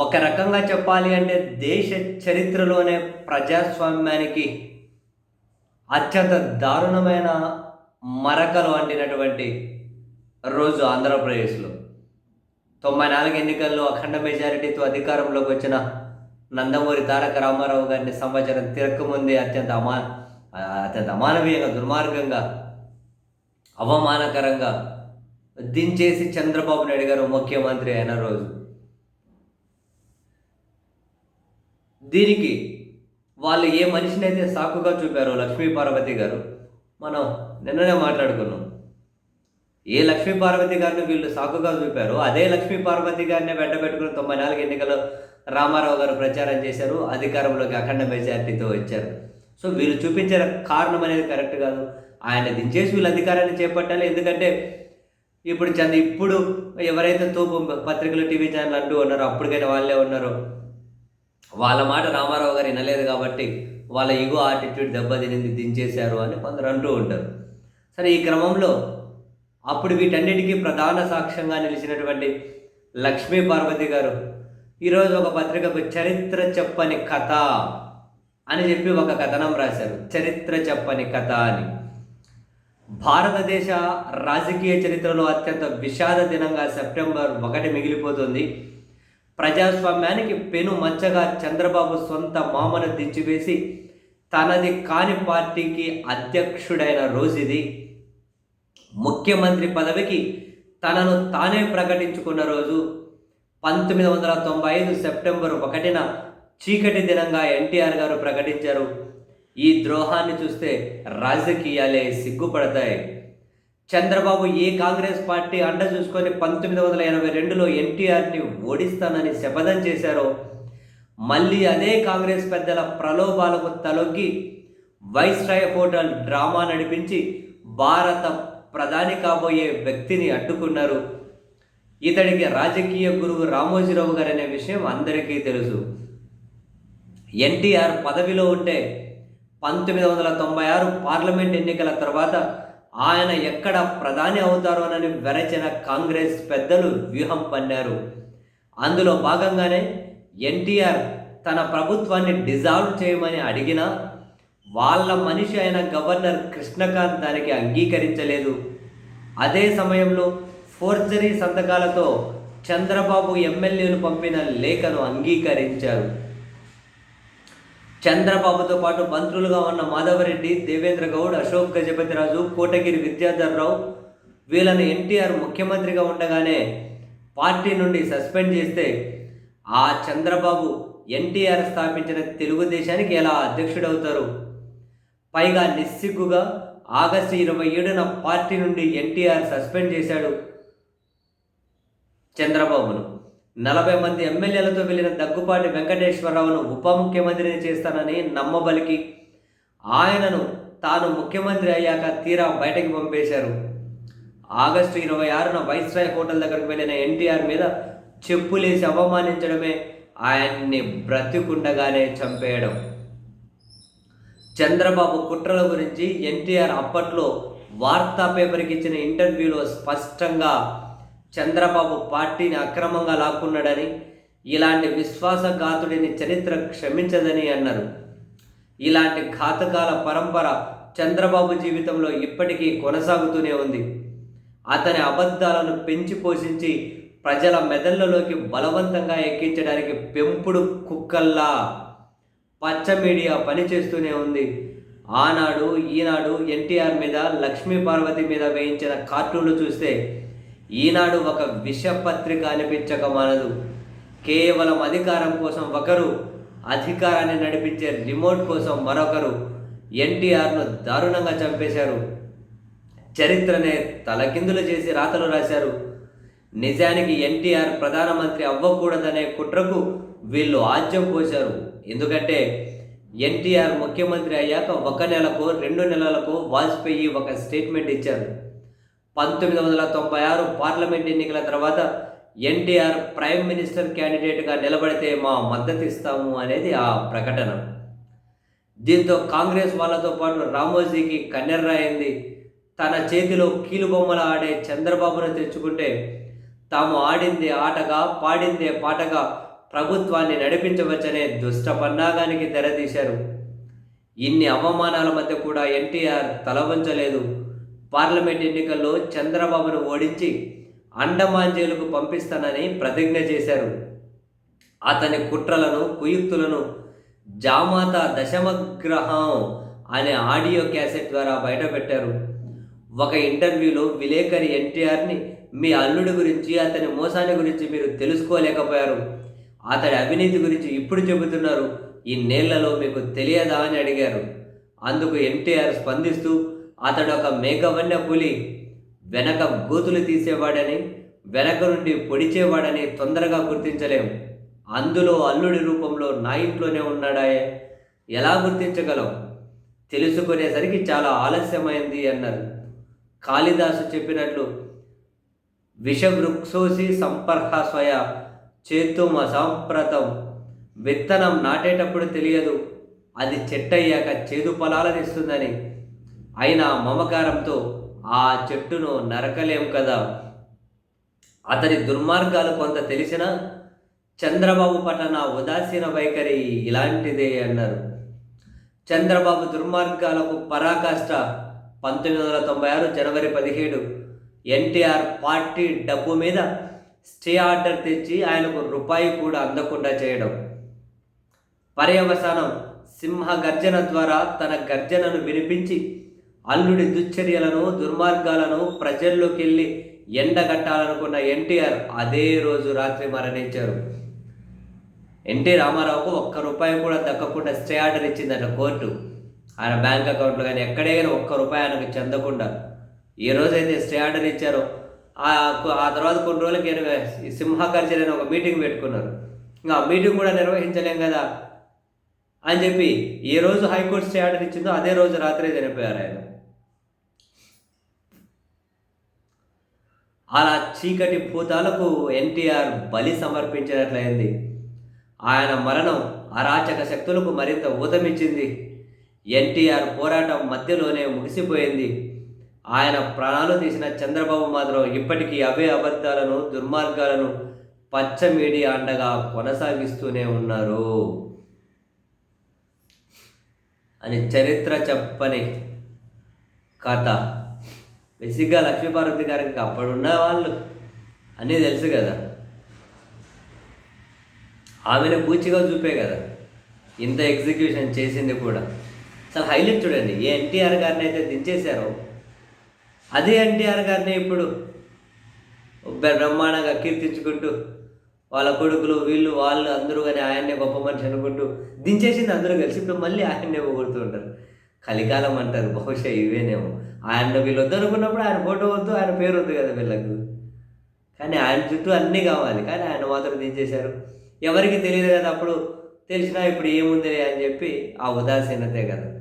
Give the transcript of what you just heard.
ఒక రకంగా చెప్పాలి అంటే దేశ చరిత్రలోనే ప్రజాస్వామ్యానికి అత్యంత దారుణమైన మరకలు అంటినటువంటి రోజు ఆంధ్రప్రదేశ్లో. తొంభై నాలుగు ఎన్నికల్లో అఖండ మెజారిటీతో అధికారంలోకి వచ్చిన నందమూరి తారక రామారావు గారిని సంవత్సరం తిరక్కముందే అత్యంత అమా అత్యంత అమానవీయంగా దుర్మార్గంగా అవమానకరంగా దించేసి చంద్రబాబు నాయుడు గారు ముఖ్యమంత్రి అయిన రోజు. దీనికి వాళ్ళు ఏ మనిషిని అయితే సాకుగా చూపారో లక్ష్మీ పార్వతి గారు మనం నిన్ననే మాట్లాడుకున్నాం. ఏ లక్ష్మీ పార్వతి గారిని వీళ్ళు సాకుగా చూపారో అదే లక్ష్మీ పార్వతి గారిని వెంట పెట్టుకుని తొంభై నాలుగు ఎన్నికలు రామారావు గారు ప్రచారం చేశారు అధికారంలోకి అఖండ మెజార్టీతో వచ్చారు. సో వీళ్ళు చూపించిన కారణం అనేది కరెక్ట్ కాదు. ఆయన దించేసి వీళ్ళు అధికారాన్ని చేపట్టాలి. ఎందుకంటే ఇప్పుడు చంద ఇప్పుడు ఎవరైతే తూపు పత్రికలు టీవీ ఛానల్ అంటూ ఉన్నారో అప్పటికైనా వాళ్ళే ఉన్నారో వాళ్ళ మాట రామారావు గారు వినలేదు కాబట్టి వాళ్ళ ఇగో ఆటిట్యూడ్ దెబ్బతినింది దించేశారు అని కొందరు అంటూ ఉంటారు. సరే ఈ క్రమంలో అప్పుడు వీటన్నిటికీ ప్రధాన సాక్ష్యంగా నిలిచినటువంటి లక్ష్మీ పార్వతి గారు ఈరోజు ఒక పత్రికకు చరిత్ర చెప్పని కథ అని చెప్పి ఒక కథనం రాశారు. చరిత్ర చెప్పని కథ అని. భారతదేశ రాజకీయ చరిత్రలో అత్యంత విషాద దినంగా సెప్టెంబర్ ఒకటి మిగిలిపోతుంది. ప్రజాస్వామ్యానికి పెను మచ్చగా చంద్రబాబు సొంత మామను దించివేసి తనది కాని పార్టీకి అధ్యక్షుడైన రోజు ఇది ముఖ్యమంత్రి పదవికి తనను తానే ప్రకటించుకున్న రోజు పంతొమ్మిది వందల తొంభై ఐదు సెప్టెంబర్ ఒకటిన చీకటి దినంగా ఎన్టీఆర్ గారు ప్రకటించారు. ఈ ద్రోహాన్ని చూస్తే రాజకీయాలే సిగ్గుపడతాయి. చంద్రబాబు ఏ కాంగ్రెస్ పార్టీ అండ చూసుకొని పంతొమ్మిది వందల ఎనభై రెండులో ఎన్టీఆర్ని ఓడిస్తానని శపథం చేశారో మళ్ళీ అదే కాంగ్రెస్ పెద్దల ప్రలోభాలకు తలొగ్గి వైస్రాయ్ హోటల్ డ్రామా నడిపించి భారత ప్రధాని కాబోయే వ్యక్తిని అడ్డుకున్నారు. ఇతడికి రాజకీయ గురువు రామోజీరావు గారు అనే విషయం అందరికీ తెలుసు. ఎన్టీఆర్ పదవిలో ఉంటే పంతొమ్మిది వందల తొంభై ఆరు పార్లమెంట్ ఎన్నికల తర్వాత ఆయన ఎక్కడ ప్రధాని అవుతారోనని వెరచిన కాంగ్రెస్ పెద్దలు వ్యూహం పన్నారు. అందులో భాగంగానే ఎన్టీఆర్ తన ప్రభుత్వాన్ని డిజాల్వ్ చేయమని అడిగినా వాళ్ళ మనిషి అయిన గవర్నర్ కృష్ణకాంత్ దానికి అంగీకరించలేదు. అదే సమయంలో ఫోర్జరీ సంతకాలతో చంద్రబాబు ఎమ్మెల్యేలు పంపిన లేఖను అంగీకరించారు. చంద్రబాబుతో పాటు మంత్రులుగా ఉన్న మాధవరెడ్డి దేవేంద్ర గౌడ్ అశోక్ గజపతిరాజు కోటగిరి విద్యాధర్రావు వీళ్ళని ఎన్టీఆర్ ముఖ్యమంత్రిగా ఉండగానే పార్టీ నుండి సస్పెండ్ చేస్తే ఆ చంద్రబాబు ఎన్టీఆర్ స్థాపించిన తెలుగుదేశానికి ఎలా అధ్యక్షుడవుతారు? పైగా నిస్సిగ్గుగా ఆగస్టు ఇరవై ఏడున పార్టీ నుండి ఎన్టీఆర్ సస్పెండ్ చేశాడు చంద్రబాబును. నలభై మంది ఎమ్మెల్యేలతో వెళ్ళిన దగ్గుపాటి వెంకటేశ్వరరావును ఉప ముఖ్యమంత్రిని చేస్తానని నమ్మబలికి ఆయనను తాను ముఖ్యమంత్రి అయ్యాక తీరా బయటకు పంపేశారు. ఆగస్టు ఇరవై ఆరున వైస్రాయ్ హోటల్ దగ్గరకు వెళ్ళిన ఎన్టీఆర్ మీద చెప్పులేసి అవమానించడమే ఆయన్ని బ్రతికుండగానే చంపేయడం. చంద్రబాబు కుట్రల గురించి ఎన్టీఆర్ అప్పట్లో వార్తా పేపర్కి ఇచ్చిన ఇంటర్వ్యూలో స్పష్టంగా చంద్రబాబు పార్టీని అక్రమంగా లాక్కున్నాడని ఇలాంటి విశ్వాసఘాతుడిని చరిత్ర క్షమించదని అన్నారు. ఇలాంటి ఘాతకాల పరంపర చంద్రబాబు జీవితంలో ఇప్పటికీ కొనసాగుతూనే ఉంది. అతని అబద్ధాలను పెంచి పోషించి ప్రజల మెదళ్ళలోకి బలవంతంగా ఎక్కించడానికి పెంపుడు కుక్కల్లా పచ్చ మీడియా పనిచేస్తూనే ఉంది. ఆనాడు ఈనాడు ఎన్టీఆర్ మీద లక్ష్మీ పార్వతి మీద వేయించిన కార్టూన్లు చూస్తే ఈనాడు ఒక విషపత్రిక అనిపించక మనదు. కేవలం అధికారం కోసం ఒకరు అధికారాన్ని నడిపించే రిమోట్ కోసం మరొకరు ఎన్టీఆర్ను దారుణంగా చంపేశారు. చరిత్రనే తలకిందులు చేసి రాతలు రాశారు. నిజానికి ఎన్టీఆర్ ప్రధానమంత్రి అవ్వకూడదనే కుట్రకు వీళ్ళు ఆజ్యం పోశారు. ఎందుకంటే ఎన్టీఆర్ ముఖ్యమంత్రి అయ్యాక ఒక నెలకు రెండు నెలలకు వాజ్పేయి ఒక స్టేట్మెంట్ ఇచ్చారు. పంతొమ్మిది వందల తొంభై ఆరు పార్లమెంట్ ఎన్నికల తర్వాత ఎన్టీఆర్ ప్రైమ్ మినిస్టర్ క్యాండిడేట్గా నిలబడితే మా మద్దతు ఇస్తాము అనేది ఆ ప్రకటన. దీంతో కాంగ్రెస్ వాళ్ళతో పాటు రామోజీకి కన్నెర్రాయింది తన చేతిలో కీలుబొమ్మలు ఆడే చంద్రబాబును తెచ్చుకుంటే తాము ఆడిందే ఆటగా పాడిందే పాటగా ప్రభుత్వాన్ని నడిపించవచ్చనే దుష్ట పన్నాగానికి తెరతీశారు. ఇన్ని అవమానాల మధ్య కూడా ఎన్టీఆర్ తలవంచలేదు. పార్లమెంట్ ఎన్నికల్లో చంద్రబాబును ఓడించి అండమాన్ జైలుకు పంపిస్తానని ప్రతిజ్ఞ చేశారు. అతని కుట్రలను కుయుక్తులను జామాత దశమగ్రహం అనే ఆడియో క్యాసెట్ ద్వారా బయటపెట్టారు. ఒక ఇంటర్వ్యూలో విలేకరి ఎన్టీఆర్ని మీ అల్లుడి గురించి అతని మోసాన్ని గురించి మీరు తెలుసుకోలేకపోయారు. అతడి అవినీతి గురించి ఇప్పుడు చెబుతున్నారు. ఈ మీకు తెలియదా? అని అడిగారు. అందుకు ఎన్టీఆర్ స్పందిస్తూ అతడు ఒక మేఘవన్య పులి. వెనక గోతులు తీసేవాడని వెనక నుండి పొడిచేవాడని తొందరగా గుర్తించలేం. అందులో అల్లుడి రూపంలో నా ఇంట్లోనే ఉన్నాడాయే. ఎలా గుర్తించగలం? తెలుసుకునేసరికి చాలా ఆలస్యమైంది అన్నారు. కాళిదాసు చెప్పినట్లు విషవృక్షోసి సంపర్హ స్వయ చేతుమ సాంప్రతం విత్తనం నాటేటప్పుడు తెలియదు. అది చెట్టయ్యాక చేదు ఫలాలనిస్తుందని. అయినా మమకారంతో ఆ చెట్టును నరకలేం కదా? అతని దుర్మార్గాలు కొంత తెలిసినా చంద్రబాబు పట్ల నా ఉదాసీన వైఖరి ఇలాంటిదే అన్నారు. చంద్రబాబు దుర్మార్గాలకు పరాకాష్ట పంతొమ్మిది వందల తొంభై ఆరు జనవరి పదిహేడు ఎన్టీఆర్ పార్టీ డబ్బు మీద స్టే ఆర్డర్ తెచ్చి ఆయనకు రూపాయి కూడా అందకుండా చేయడం. పర్యవసానం సింహ గర్జన ద్వారా తన గర్జనను వినిపించి అల్లుడి దుశ్చర్యలను దుర్మార్గాలను ప్రజల్లోకి వెళ్ళి ఎండగట్టాలనుకున్న ఎన్టీఆర్ అదే రోజు రాత్రి మరణించారు. ఎన్టీ రామారావుకు ఒక్క రూపాయి కూడా దక్కకుండా స్టే ఆర్డర్ ఇచ్చిందట కోర్టు. ఆయన బ్యాంక్ అకౌంట్లో కానీ ఎక్కడైనా ఒక్క రూపాయి ఆయనకు చెందకుండా ఏ రోజైతే స్టే ఆర్డర్ ఇచ్చారో. ఆ తర్వాత కొన్ని రోజులకి ఈయన ఈ సింహగర్జన అని ఒక మీటింగ్ పెట్టుకున్నారు. ఇంకా ఆ మీటింగ్ కూడా నిర్వహించలేం కదా అని చెప్పి ఏ రోజు హైకోర్టు స్టే ఆర్డర్ ఇచ్చిందో అదే రోజు రాత్రే చనిపోయారు ఆయన. అలా చీకటి భూతాలకు ఎన్టీఆర్ బలి సమర్పించినట్లయింది. ఆయన మరణం అరాచక శక్తులకు మరింత ఊతమిచ్చింది. ఎన్టీఆర్ పోరాటం మధ్యలోనే ముగిసిపోయింది. ఆయన ప్రాణాలు తీసిన చంద్రబాబు మాత్రం ఇప్పటికీ అవే అబద్ధాలను దుర్మార్గాలను పచ్చ మీడియా అండగా కొనసాగిస్తూనే ఉన్నారు. అని చరిత్ర చెప్పని కథ. బేసిక్గా లక్ష్మీపార్వతి గారికి అప్పుడున్న వాళ్ళు అన్నీ తెలుసు కదా. ఆమెను పూచిగా చూపే కదా. ఇంత ఎగ్జిక్యూషన్ చేసింది కూడా. చాలా హైలైట్ చూడండి ఏ ఎన్టీఆర్ గారిని అయితే దించేశారో అదే ఎన్టీఆర్ గారిని ఇప్పుడు బ్రహ్మాండంగా కీర్తించుకుంటూ వాళ్ళ కొడుకులు వీళ్ళు వాళ్ళు అందరూ కానీ ఆయన్నే గొప్ప మనిషి అనుకుంటూ దించేసింది అందరూ కలిసి ఇప్పుడు మళ్ళీ ఆయన్నే పొగుడుతూ ఉంటారు. కలికాలం అంటారు బహుశా ఇవేనేమో. ఆయన వీళ్ళు వద్దనుకున్నప్పుడు ఆయన ఫోటో వద్దు ఆయన పేరు వద్దు కదా వీళ్ళకు. కానీ ఆయన చుట్టూ అన్నీ కావాలి. కానీ ఆయన మాత్రం దించేశారు ఎవరికి తెలియదు కదా అప్పుడు. తెలిసినా ఇప్పుడు ఏముంది అని చెప్పి ఆ ఉదాసీనతే కదా.